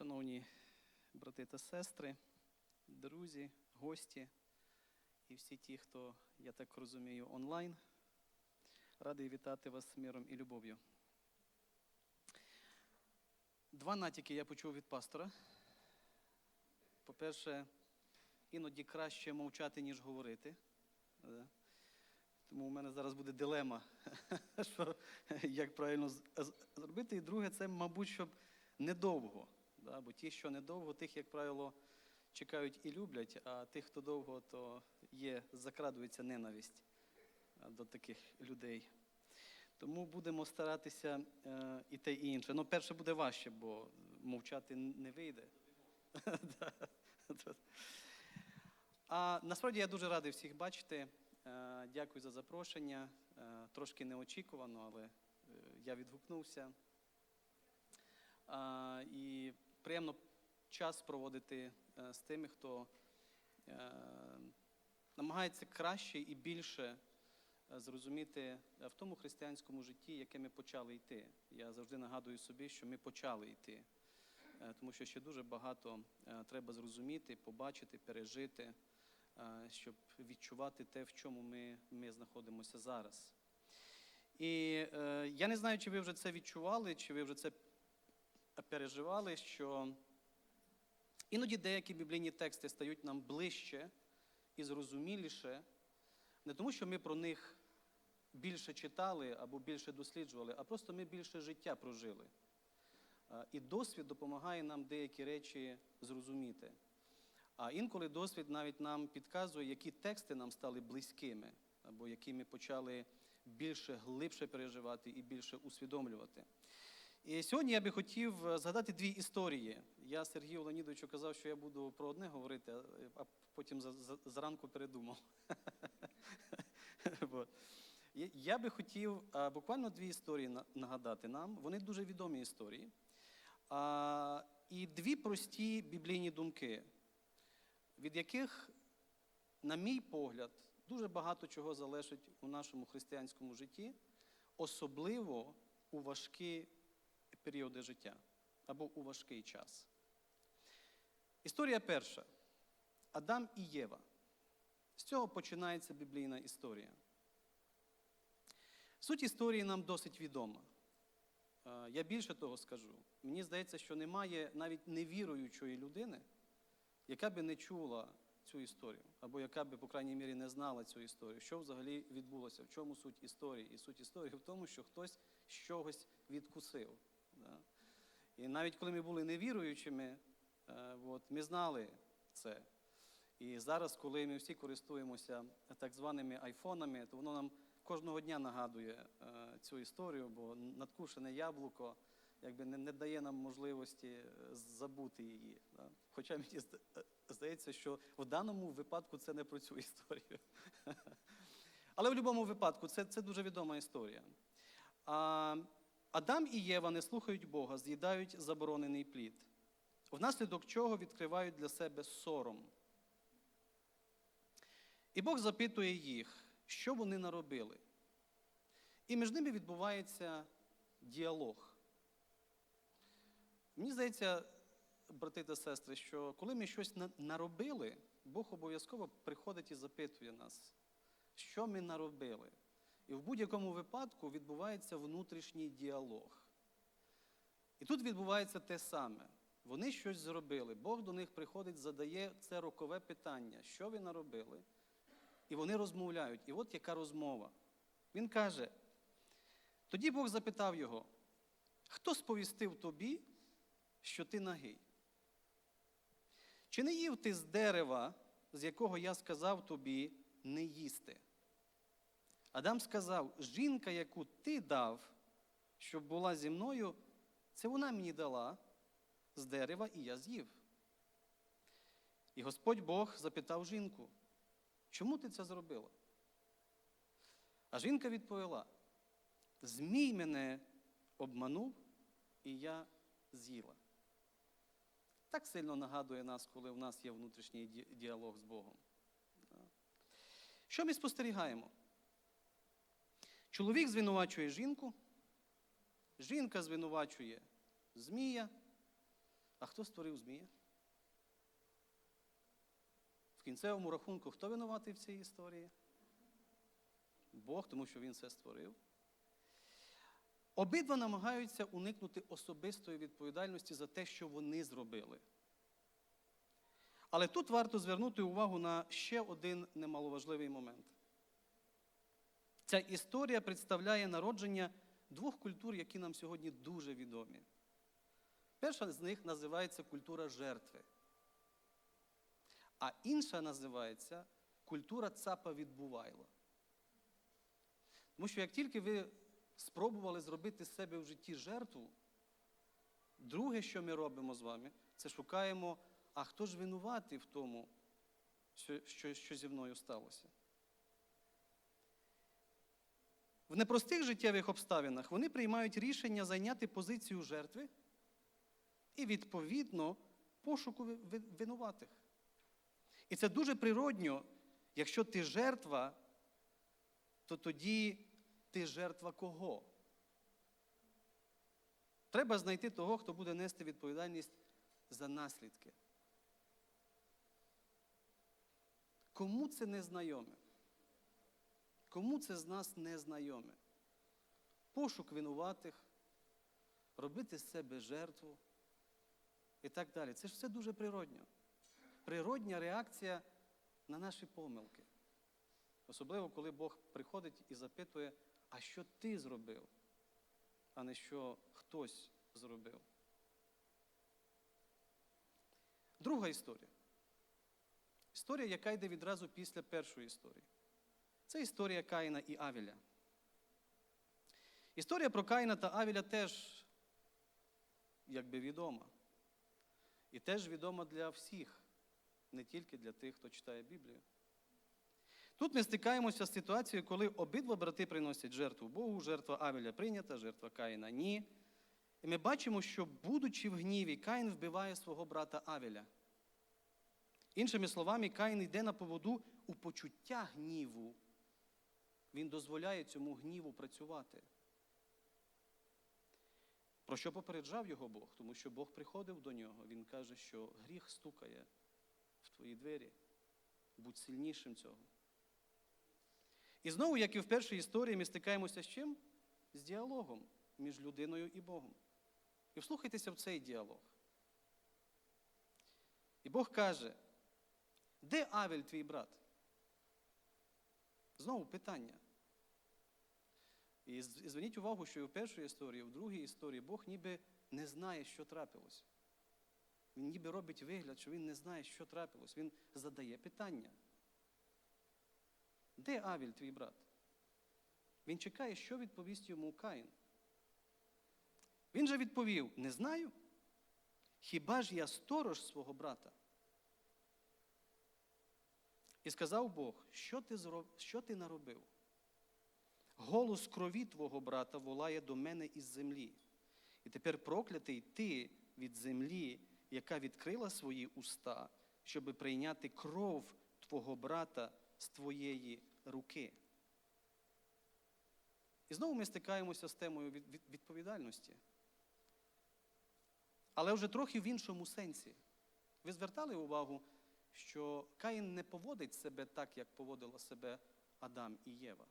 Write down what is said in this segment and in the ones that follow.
Шановні брати та сестри, друзі, гості і всі ті, хто, я так розумію, онлайн, радий вітати вас з миром і любов'ю. Два натяки я почув від пастора. По-перше, іноді краще мовчати, ніж говорити. Тому у мене зараз буде дилема, що, як правильно зробити. І друге, це, мабуть, щоб недовго. Да? Бо ті, що недовго, тих, як правило, чекають і люблять, а тих, хто довго, то є, закрадується ненависть до таких людей. Тому будемо старатися е, і те, і інше. Ну, перше буде важче, бо мовчати не вийде. А насправді я дуже радий всіх бачити. Е, Дякую за запрошення. Е, Трошки неочікувано, але е, я відгукнувся. І приємно час проводити е, з тими, хто е, намагається краще і більше е, зрозуміти в тому християнському житті, яке ми почали йти. Я завжди нагадую собі, що ми почали йти, тому що ще дуже багато треба зрозуміти, побачити, пережити, щоб відчувати те, в чому ми, ми знаходимося зараз. І е, я не знаю, чи ви вже це відчували, чи ви вже це переживали, що іноді деякі біблійні тексти стають нам ближче і зрозуміліше, не тому, що ми про них більше читали або більше досліджували, а просто ми більше життя прожили. І досвід допомагає нам деякі речі зрозуміти. А інколи досвід навіть нам підказує, які тексти нам стали близькими, або які ми почали більше глибше переживати і більше усвідомлювати. І сьогодні я би хотів е, згадати дві історії. Я Сергію Леонідовичу казав, що я буду про одне говорити, а- потім зранку передумав. Я- Я би хотів буквально дві історії нагадати нам. Вони дуже відомі історії. І дві прості біблійні думки, від яких, на мій погляд, дуже багато чого залежить у нашому християнському житті, особливо у важкі періоди життя або у важкий час. Історія перша. Адам і Єва. З цього починається біблійна історія. Суть історії нам досить відома. Е, Я більше того скажу. Мені здається, що немає навіть невіруючої людини, яка би не чула цю історію, або яка би, по крайній мірі, не знала цю історію. Що взагалі відбулося? В чому суть історії? І суть історії в тому, що хтось з чогось відкусив. Да? І навіть коли ми були невіруючими, е, от, ми знали це. І зараз, коли ми всі користуємося так званими айфонами, то воно нам кожного дня нагадує е, цю історію, бо надкушене яблуко якби не, не дає нам можливості е, забути її. Да? Хоча мені здається, що в даному випадку це не про цю історію. Але в будь-якому випадку це, це дуже відома історія. А, Адам і Єва не слухають Бога, з'їдають заборонений плід, внаслідок чого відкривають для себе сором. І Бог запитує їх, що вони наробили. І між ними відбувається діалог. Мені здається, брати та сестри, що коли ми щось наробили, Бог обов'язково приходить і запитує нас, що ми наробили. І в будь-якому випадку відбувається внутрішній діалог. І тут відбувається те саме. Вони щось зробили. Бог до них приходить, задає це рокове питання, що ви наробили. І вони розмовляють. І от яка розмова. Він каже: тоді Бог запитав його, хто сповістив тобі, що ти нагий? Чи не їв ти з дерева, з якого я сказав тобі не їсти? Адам сказав: жінка, яку ти дав, щоб була зі мною, це вона мені дала з дерева, і я з'їв. І Господь Бог запитав жінку, чому ти це зробила? А жінка відповіла: Змій мене обманув, і я з'їла. Так сильно нагадує нас, коли в нас є внутрішній діалог з Богом. Що ми спостерігаємо? Чоловік звинувачує жінку, жінка звинувачує змія, А хто створив Змія? В кінцевому рахунку, хто винуватий в цій історії? Бог, тому що він це створив. Обидва намагаються уникнути особистої відповідальності за те, що вони зробили. Але тут варто звернути увагу на ще один немаловажливий момент. Ця історія представляє народження двох культур, які нам сьогодні дуже відомі. Перша з них називається культура жертви, а інша називається культура цапа відбувайла. Тому що як тільки ви спробували зробити з себе в житті жертву, друге, що ми робимо з вами, це шукаємо, а хто ж винуватий в тому, що, що, що зі мною сталося. В непростих життєвих обставинах вони приймають рішення зайняти позицію жертви і, відповідно, пошуку ви- ви- винуватих. І це дуже природньо, якщо ти жертва, то тоді ти жертва кого? Треба знайти того, хто буде нести відповідальність за наслідки. Кому це не знайоме? Кому це з нас не знайоме? Пошук винуватих, робити з себе жертву і так далі. Це ж все дуже природньо. Природня реакція на наші помилки. Особливо, коли Бог приходить і запитує, а що ти зробив, а не що хтось зробив. Друга історія. Історія, яка йде відразу після першої історії. Це історія Каїна і Авіля. Історія про Каїна та Авіля теж якби відома. І теж відома для всіх, не тільки для тих, хто читає Біблію. Тут ми стикаємося з ситуацією, коли обидва брати приносять жертву Богу, жертва Авеля прийнята, жертва Каїна ні. І ми бачимо, що, будучи в гніві, Каїн вбиває свого брата Авеля. Іншими словами, Каїн йде на поводу у почуття гніву. Він дозволяє цьому гніву працювати. Про що попереджав його Бог? Тому що Бог приходив до нього. Він каже, що гріх стукає в твої двері. Будь сильнішим цього. І знову, як і в першій історії, ми стикаємося з чим? З діалогом між людиною і Богом. І вслухайтеся в цей діалог. І Бог каже, де Авель, твій брат? Знову питання. І зверніть увагу, що і в першій історії, і в другій історії Бог ніби не знає, що трапилось. Він ніби робить вигляд, що він не знає, що трапилось. Він задає питання. Де Авіль, твій брат? Він чекає, що відповість йому Каїн. Він же відповів: не знаю. Хіба ж я сторож свого брата? І сказав Бог, що ти, зро... що ти наробив? Голос крові твого брата волає до мене із землі. І тепер проклятий ти від землі, яка відкрила свої уста, щоби прийняти кров твого брата з твоєї руки. І знову ми стикаємося з темою від- від- відповідальності. Але вже трохи в іншому сенсі. Ви звертали увагу, що Каїн не поводить себе так, як поводила себе Адам і Єва.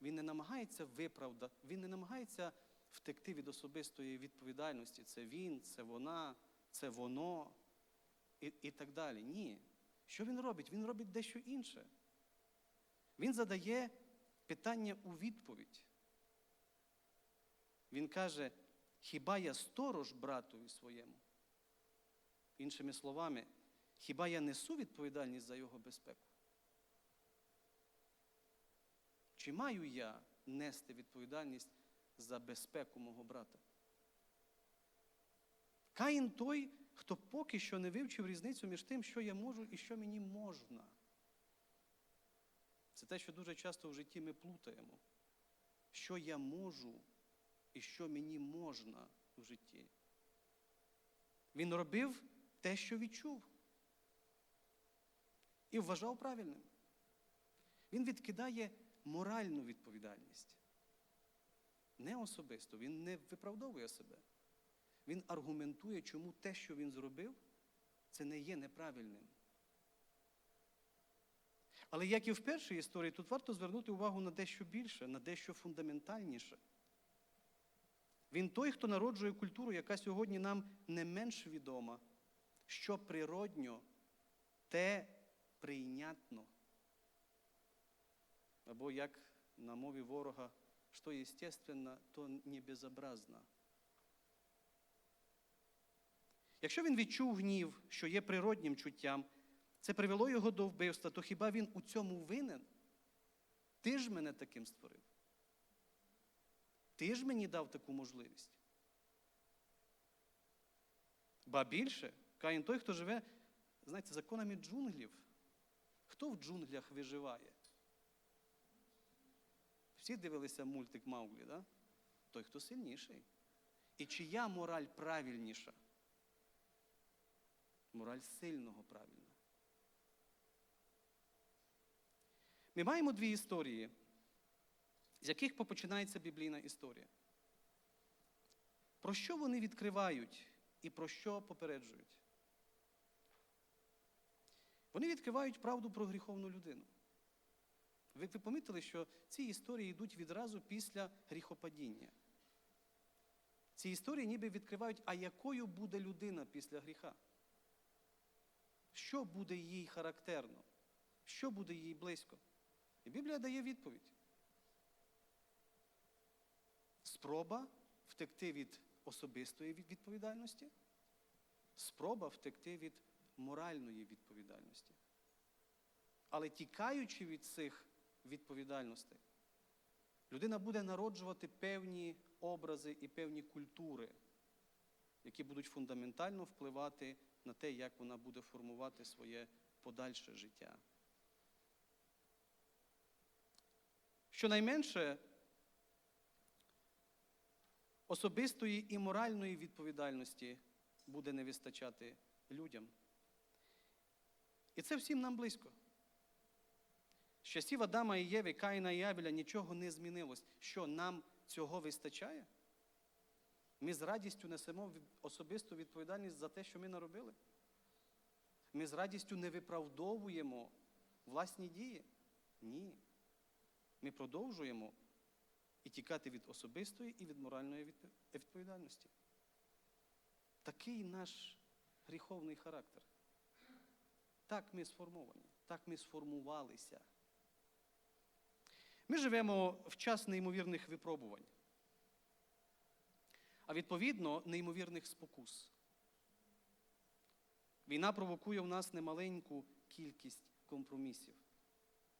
Він не намагається виправдати, він не намагається втекти від особистої відповідальності. Це він, це вона, це воно і, і так далі. Ні. Що він робить? Він робить дещо інше. Він задає питання у відповідь. Він каже, хіба я сторож братові своєму? Іншими словами, хіба я несу відповідальність за його безпеку? Чи маю я нести відповідальність за безпеку мого брата? Каїн той, хто поки що не вивчив різницю між тим, що я можу і що мені можна. Це те, що дуже часто в житті ми плутаємо. Що я можу і що мені можна в житті. Він робив те, що відчув. І вважав правильним. Він відкидає моральну відповідальність. Не особисто, він не виправдовує себе. він аргументує, чому те, що він зробив, це не є неправильним. Але як і в першій історії, тут варто звернути увагу на дещо більше, на дещо фундаментальніше. Він той, хто народжує культуру, яка сьогодні нам не менш відома, що природньо, те прийнятно. Або як на мові ворога, що естественно, то не безобразно. Якщо він відчув гнів, що є природнім чуттям, це привело його до вбивства, то хіба він у цьому винен? Ти ж мене таким створив. Ти ж мені дав таку можливість. Ба більше, Каїн той, хто живе, знаєте, законами джунглів. Хто в джунглях виживає? Всі дивилися мультик Мауглі, да? той, хто сильніший. І чия мораль правильніша? Мораль сильного правильна. Ми маємо дві історії, з яких попочинається біблійна історія. Про що вони відкривають і про що попереджують? Вони відкривають правду про гріховну людину. Ви, помітили, що ці історії йдуть відразу після гріхопадіння. Ці історії ніби відкривають, а якою буде людина після гріха? Що буде їй характерно? Що буде їй близько? І Біблія дає відповідь. Спроба втекти від особистої відповідальності, спроба втекти від моральної відповідальності. Але тікаючи від цих відповідальностей, людина буде народжувати певні образи і певні культури, які будуть фундаментально впливати на те, як вона буде формувати своє подальше життя. Щонайменше особистої і моральної відповідальності буде не вистачати людям. І це всім нам близько. З часів Адама і Єви, Каїна і Авіля нічого не змінилось. Що нам цього вистачає? Ми з радістю несемо особисту відповідальність за те, що ми наробили. Ми з радістю не виправдовуємо власні дії. Ні. Ми продовжуємо і тікати від особистої і від моральної відповідальності. Такий наш гріховний характер. Так ми сформовані, так ми сформувалися. Ми живемо в час неймовірних випробувань, а відповідно неймовірних спокус. Війна провокує в нас немаленьку кількість компромісів.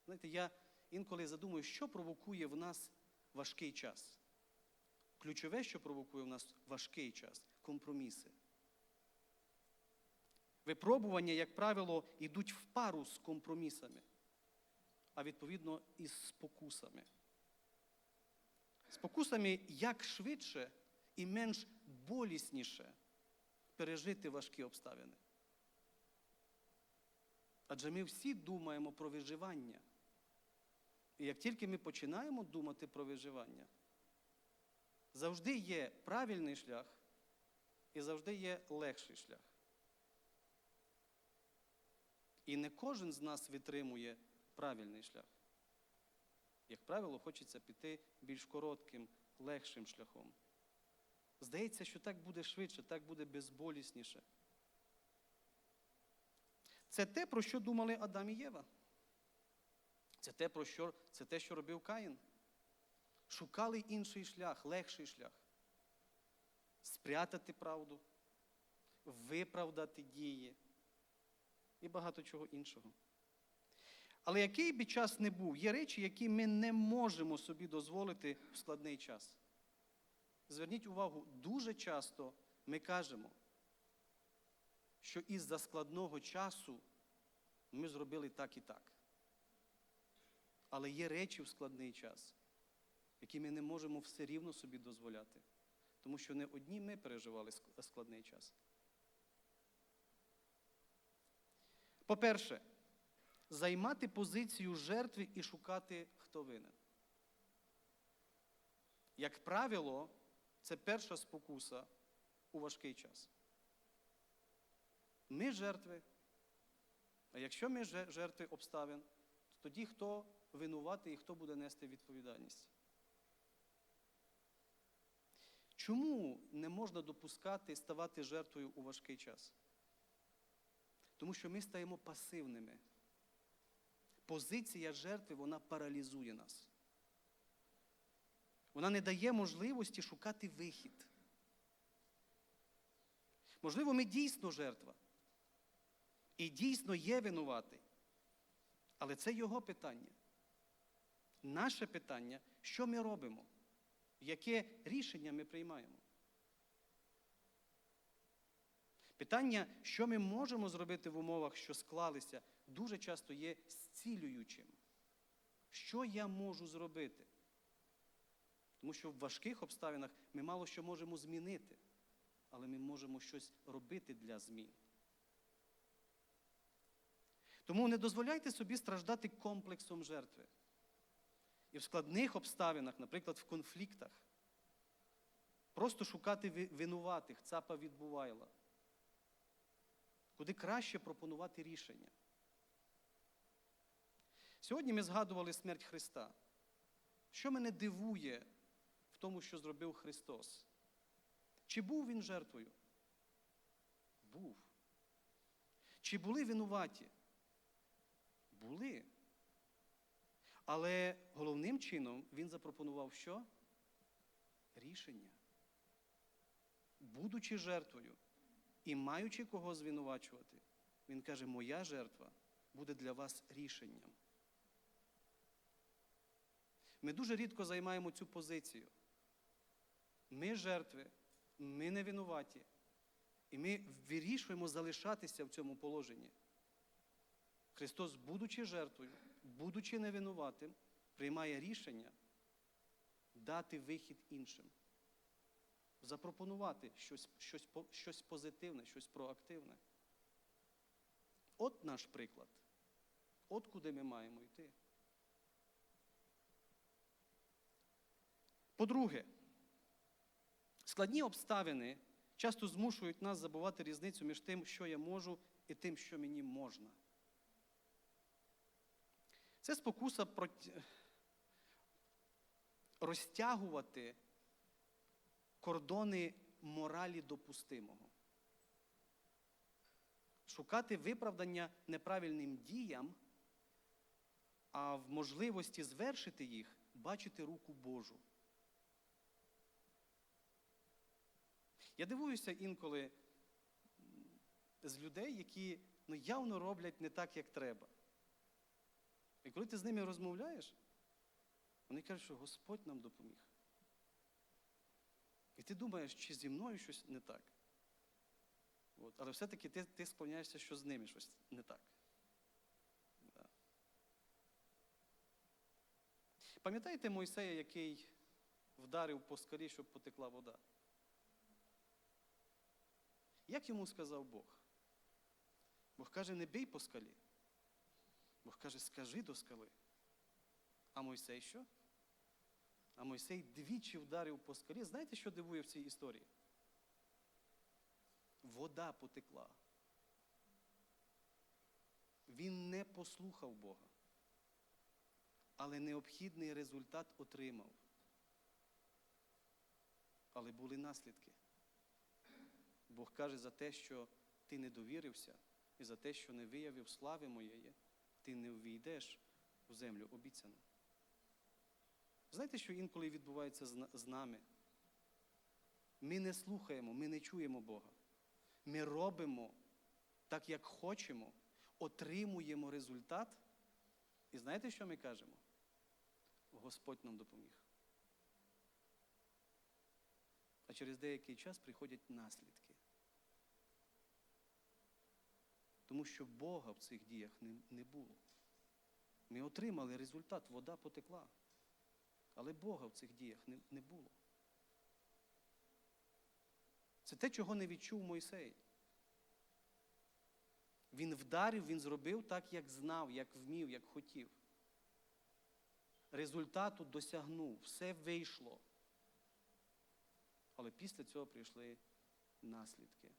Знаєте, я інколи задумую, що провокує в нас важкий час. Ключове, що провокує в нас важкий час компроміси. Випробування, як правило, йдуть в пару з компромісами, а відповідно із спокусами. Спокусами як швидше і менш болісніше пережити важкі обставини. Адже ми всі думаємо про виживання. І як тільки ми починаємо думати про виживання, завжди є правильний шлях і завжди є легший шлях. І не кожен з нас витримує правильний шлях. Як правило, хочеться піти більш коротким, легшим шляхом. Здається, що так буде швидше, так буде безболісніше. Це те, про що думали Адам і Єва. Це те, про що, це те, що робив Каїн. Шукали інший шлях, легший шлях. Спрятати правду, виправдати дії і багато чого іншого. Але який би час не був, є речі, які ми не можемо собі дозволити в складний час. Зверніть увагу, дуже часто ми кажемо, що із-за складного часу ми зробили так і так. Але є речі в складний час, які ми не можемо все рівно собі дозволяти. Тому що не одні ми переживали складний час. По-перше, займати позицію жертви і шукати, хто винен. Як правило, це перша спокуса, у важкий час? Ми жертви. А якщо ми жертви обставин, то тоді хто винуватий і хто буде нести відповідальність? Чому не можна допускати ставати жертвою у важкий час? Тому що ми стаємо пасивними. Позиція жертви вона паралізує нас. Вона не дає можливості шукати вихід. Можливо, ми дійсно жертва. І дійсно є винуватий. Але це його питання. Наше питання, що ми робимо, яке рішення ми приймаємо. Питання, що ми можемо зробити в умовах, що склалися, дуже часто є зцілюючим. Що я можу зробити? Тому що в важких обставинах ми мало що можемо змінити, але ми можемо щось робити для змін. Тому не дозволяйте собі страждати комплексом жертви. І в складних обставинах, наприклад, в конфліктах, просто шукати винуватих, цапа відбувайла, куди краще пропонувати рішення. Сьогодні ми згадували смерть Христа. Що мене дивує в тому, що зробив Христос? Чи був Він жертвою? Був. Чи були винуваті? Були. Але головним чином він запропонував що? Рішення. Будучи жертвою і маючи кого звинувачувати, він каже, моя жертва буде для вас рішенням. Ми дуже рідко займаємо цю позицію. Ми жертви, ми не винуваті. І ми вирішуємо залишатися в цьому положенні. Христос, будучи жертвою, будучи невинуватим, приймає рішення дати вихід іншим, запропонувати щось, щось, щось позитивне, щось проактивне. От наш приклад. От куди ми маємо йти. По-друге, складні обставини часто змушують нас забувати різницю між тим, що я можу, і тим, що мені можна. Це спокуса проти- розтягувати кордони моралі допустимого. Шукати виправдання неправильним діям, а в можливості звершити їх бачити руку Божу. Я дивуюся інколи з людей, які ну, явно роблять не так, як треба. І коли ти з ними розмовляєш, вони кажуть, що Господь нам допоміг. І ти думаєш, чи зі мною щось не так. От. Але все-таки ти, ти склоняєшся, що з ними щось не так. Да. Пам'ятаєте Мойсея, який вдарив по скалі, щоб потекла вода? Як йому сказав Бог? Бог каже, не бій по скалі. Бог каже, скажи до скали. А Мойсей що? А Мойсей двічі вдарив по скалі. Знаєте, що дивує в цій історії? Вода потекла. Він не послухав Бога. Але необхідний результат отримав. Але були наслідки. Бог каже за те, що ти не довірився, і за те, що не виявив слави моєї, ти не ввійдеш у землю обіцяну. Знаєте, що інколи відбувається з нами? Ми не слухаємо, ми не чуємо Бога. Ми робимо так, як хочемо, отримуємо результат. І знаєте, що ми кажемо? Господь нам допоміг. А через деякий час приходять наслідки. Тому що Бога в цих діях не, було. Ми отримали результат, вода потекла. Але Бога в цих діях не, було. Це те, чого не відчув Мойсей. Він вдарив, він зробив так, як знав, як вмів, як хотів. Результату досягнув, все вийшло. Але після цього прийшли наслідки.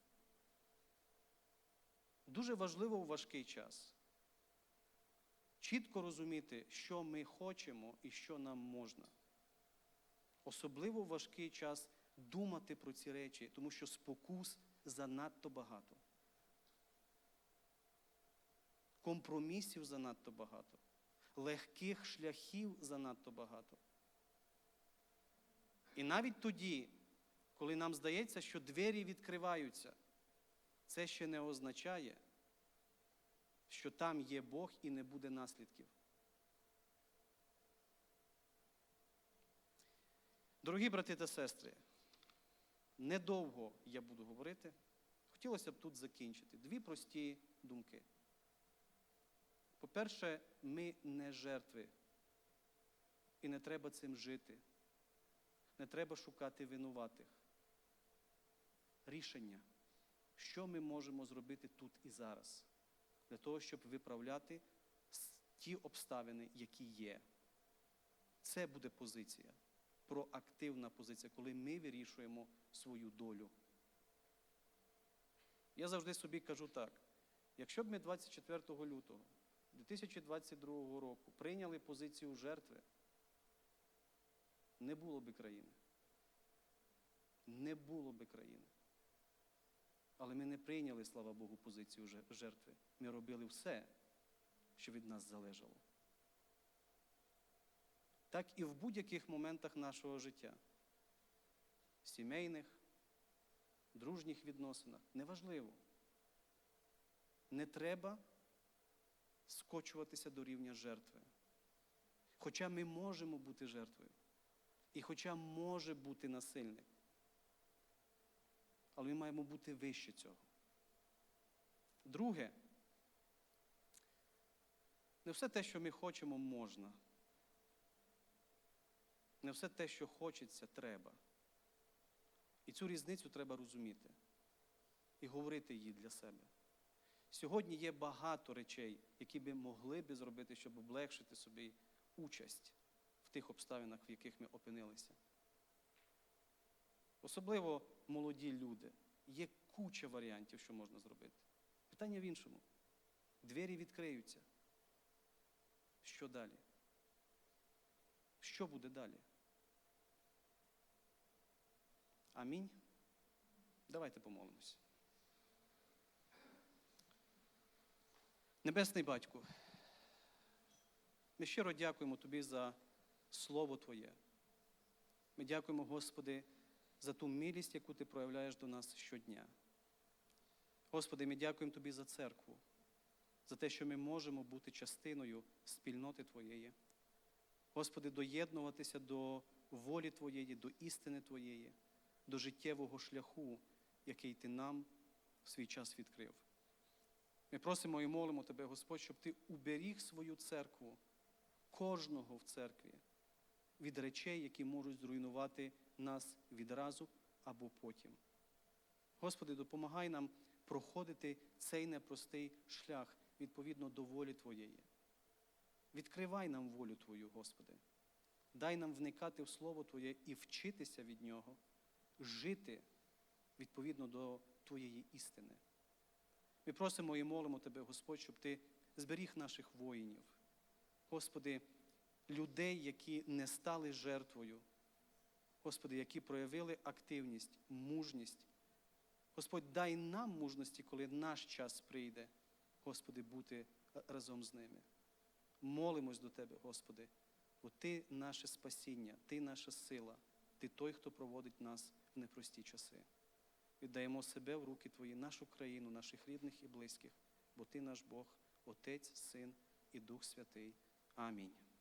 Дуже важливо у важкий час чітко розуміти, що ми хочемо і що нам можна. Особливо важкий час думати про ці речі, тому що спокус занадто багато. Компромісів занадто багато, легких шляхів занадто багато. І навіть тоді, коли нам здається, що двері відкриваються, це ще не означає, що там є Бог і не буде наслідків. Дорогі брати та сестри, недовго я буду говорити. Хотілося б тут закінчити. Дві прості думки. По-перше, ми не жертви. І не треба цим жити. Не треба шукати винуватих. Рішення, що ми можемо зробити тут і зараз, для того, щоб виправляти ті обставини, які є. Це буде позиція, проактивна позиція, коли ми вирішуємо свою долю. Я завжди собі кажу так: якщо б ми 24 лютого 2022 року прийняли позицію жертви, не було би країни. Не було би країни. Але ми не прийняли, слава Богу, позицію жертви. Ми робили все, що від нас залежало. Так і в будь-яких моментах нашого життя. Сімейних, дружніх відносинах. Неважливо. Не треба скочуватися до рівня жертви. Хоча ми можемо бути жертвою. І хоча може бути насильник, але ми маємо бути вище цього. Друге, не все те, що ми хочемо, можна. Не все те, що хочеться, треба. І цю різницю треба розуміти і говорити її для себе. Сьогодні є багато речей, які би могли би зробити, щоб облегшити собі участь в тих обставинах, в яких ми опинилися. Особливо молоді люди. Є куча варіантів, що можна зробити. Питання в іншому. Двері відкриються. Що далі? Що буде далі? Амінь. Давайте помолимось. Небесний Батько, ми щиро дякуємо Тобі за Слово Твоє. Ми дякуємо, Господи, за ту милість, яку Ти проявляєш до нас щодня. Господи, ми дякуємо Тобі за церкву, за те, що ми можемо бути частиною спільноти Твоєї. Господи, доєднуватися до волі Твоєї, до істини Твоєї, до життєвого шляху, який Ти нам в свій час відкрив. Ми просимо і молимо Тебе, Господь, щоб Ти уберіг свою церкву, кожного в церкві, від речей, які можуть зруйнувати нас відразу або потім. Господи, допомагай нам проходити цей непростий шлях відповідно до волі Твоєї. Відкривай нам волю Твою, Господи. Дай нам вникати в Слово Твоє і вчитися від нього, жити відповідно до Твоєї істини. Ми просимо і молимо Тебе, Господь, щоб Ти зберіг наших воїнів. Господи, людей, які не стали жертвою. Господи, які проявили активність, мужність. Господь, дай нам мужності, коли наш час прийде, Господи, бути разом з ними. Молимось до Тебе, Господи, бо Ти наше спасіння, Ти наша сила, Ти той, хто проводить нас в непрості часи. Віддаємо себе в руки Твої, нашу країну, наших рідних і близьких, бо Ти наш Бог, Отець, Син і Дух Святий. Амінь.